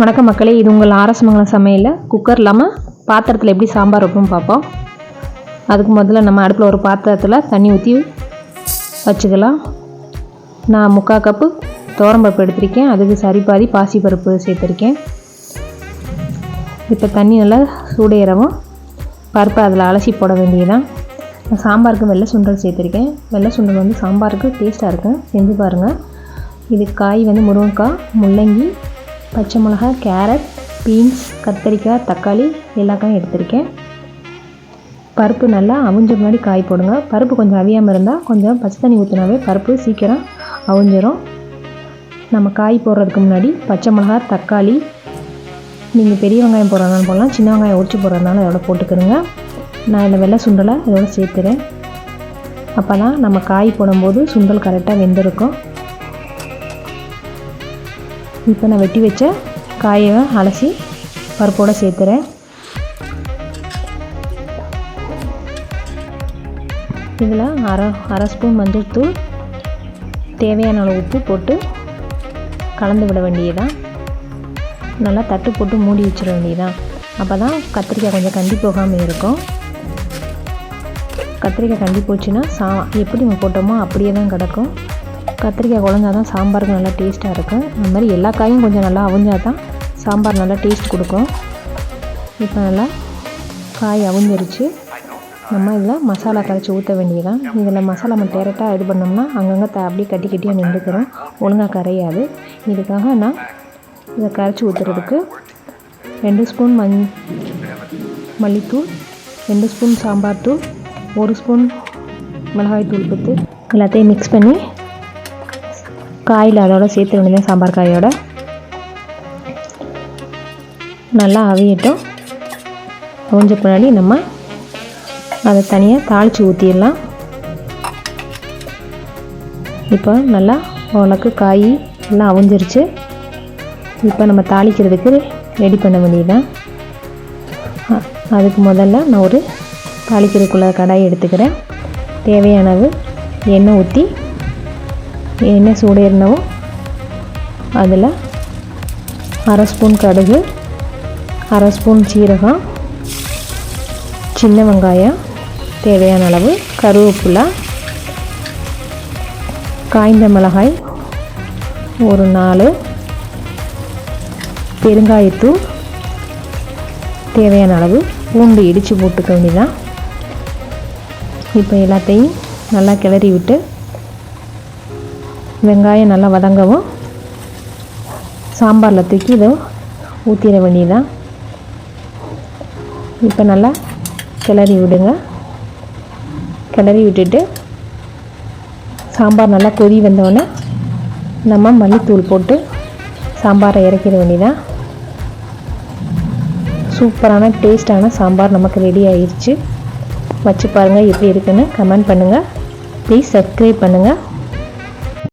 வணக்கம் மக்களே இது உங்கள் ஆர்எஸ் சமையலில் குக்கர் இல்லாமல் பாத்திரத்தில் எப்படி சாம்பார் வைப்போம் பார்ப்போம். அதுக்கு முதல்ல நம்ம அடுப்பில் ஒரு பாத்திரத்தில் தண்ணி ஊற்றி வச்சுக்கலாம். நான் முக்கால் கப்பு தோரம்பருப்பு எடுத்திருக்கேன். அதுக்கு சரி பாதி பாசிப்பருப்பு சேர்த்துருக்கேன். இப்போ தண்ணி நல்லா சூடேறவும் பருப்பை அதில் அலசி போட வேண்டியதுதான். நான் சாம்பாருக்கு வெள்ளை சுண்டல் சேர்த்துருக்கேன். வெள்ளை சுண்டல் வந்து சாம்பாருக்கு டேஸ்ட்டாக இருக்கும். செஞ்சு பாருங்கள் இது காய் வந்து முருங்கைக்காய் முள்ளங்கி பச்சை மிளகாய் கேரட் பீன்ஸ் கத்தரிக்காய் தக்காளி எல்லா காயும் எடுத்திருக்கேன். பருப்பு நல்லா அவிஞ்ச முன்னாடி காய் போடுங்க. பருப்பு கொஞ்சம் அவியாமல் இருந்தால் கொஞ்சம் பச்சை தண்ணி ஊற்றினாவே பருப்பு சீக்கிரம் அவிஞ்சிரும். நம்ம காய் போடுறதுக்கு முன்னாடி பச்சை மிளகாய் தக்காளி நீங்கள் பெரிய வெங்காயம் போடுறதுனால போடலாம். சின்ன வெங்காயம் உரிச்சு போடுறதுனால அதோட போட்டுக்கிறோங்க நான் இந்த வெள்ளை சுண்டலை இதோட சேர்த்துறேன். அப்போ தான் நம்ம காய் போடும்போது சுண்டல் கரெக்டாக வெந்திருக்கும். இப்போ நான் வெட்டி வச்ச காயை அலசி பருப்போடு சேர்த்துறேன். இதில் அரை அரை ஸ்பூன் மஞ்சள் தூள் தேவையான அளவு உப்பு போட்டு கலந்து விட வேண்டியதான் நல்லா தட்டு போட்டு மூடி வச்சிட வேண்டியதான் அப்போ தான் கத்திரிக்காய் கொஞ்சம் கண்டி போகாமல் இருக்கும். கத்திரிக்காய் கண்டி போச்சுன்னா சா எப்படி நம்ம போட்டோமோ அப்படியே தான் கிடக்கும். கத்திரிக்காய் குழஞ்சா தான் சாம்பாருக்கு நல்லா டேஸ்ட்டாக இருக்கும். அந்த மாதிரி எல்லா காயும் கொஞ்சம் நல்லா அவிஞ்சா தான் சாம்பார் நல்லா டேஸ்ட் கொடுக்கும். இப்போ நல்லா காய் அவிஞ்சிருச்சு. நம்ம இதில் மசாலா கரைச்சி ஊற்ற வேண்டியதான் இதில் மசாலா நம்ம டேரெக்டாக இது பண்ணோம்னா அங்கங்கே த அப்படியே கட்டி கட்டியாக நின்றுக்கிறோம் ஒழுங்காக கரையாது. இதுக்காக நான் இதை கரைச்சி ஊற்றுறதுக்கு ரெண்டு ஸ்பூன் மஞ் மல்லித்தூள் ரெண்டு ஸ்பூன் சாம்பார் தூள் ஒரு ஸ்பூன் மிளகாய் தூள் பத்து எல்லாத்தையும் மிக்ஸ் பண்ணி காயில் அதோட சேர்த்து வேண்டியதான் சாம்பார் காயோட. நல்லா அவியட்டும். அவிஞ்ச பின்னாடி நம்ம அதை தனியாக தாளித்து ஊற்றிடலாம் இப்போ நல்லா உனக்கு காய் எல்லாம் அவிஞ்சிருச்சு. இப்போ நம்ம தாளிக்கிறதுக்கு ரெடி பண்ண வேண்டியதுதான். அதுக்கு முதல்ல நான் ஒரு தாளிக்கிறதுக்குள்ள கடாய் எடுத்துக்கிறேன். தேவையானது எண்ணெய் ஊற்றி எண்ணெய் சூடேறினவும் அதில் அரை ஸ்பூன் கடுகு அரை ஸ்பூன் சீரகம் சின்ன வெங்காயம் தேவையான அளவு கருவேப்பிலை காய்ந்த மிளகாய் ஒரு நாலு பெருங்காயத்தூள் தேவையான அளவு பூண்டு இடித்து போட்டுக்க வேண்டியதான் இப்போ எல்லாத்தையும் நல்லா கிளறி விட்டு வெங்காயம் நல்லா வதங்கவும் சாம்பாரில் தூக்கி இதை ஊற்றிட வேண்டியதான் இப்போ நல்லா கிளறி விடுங்க. கிளறி விட்டுட்டு சாம்பார் நல்லா கொதி வந்தோடனே நம்ம மல்லித்தூள் போட்டு சாம்பாரை இறக்கிட வேண்டியதான் சூப்பரான டேஸ்டான சாம்பார் நமக்கு ரெடி ஆயிடுச்சு வச்சு பாருங்கள் எப்படி இருக்குன்னு கமெண்ட் பண்ணுங்கள் ப்ளீஸ் சப்ஸ்கிரைப் பண்ணுங்கள்